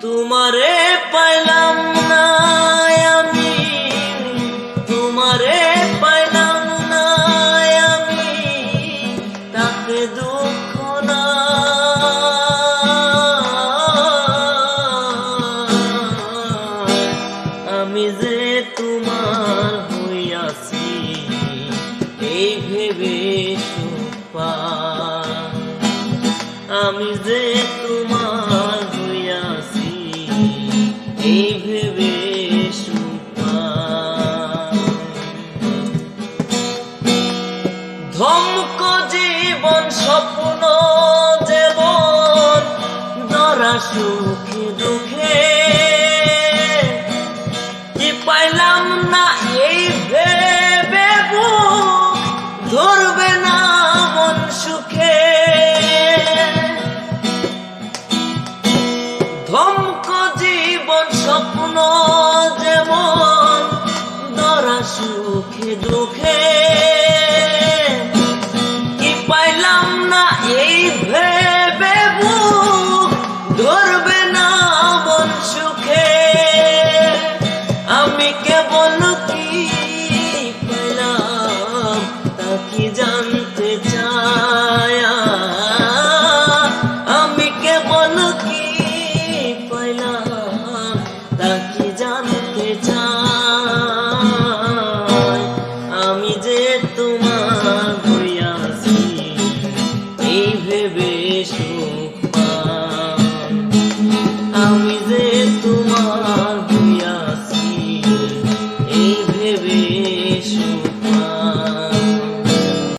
তোমারে পাইলাম না পাইলাম আমি যে তোমার হইয়াছি এই ভেবে সুপান আমি যে তোমার হইয়াছি এই ভেবে ধমক জীবন স্বপ্ন জীবন দরা সুখে স্বপ্ন যেমন দরা সুখে দুঃখে I'm with you.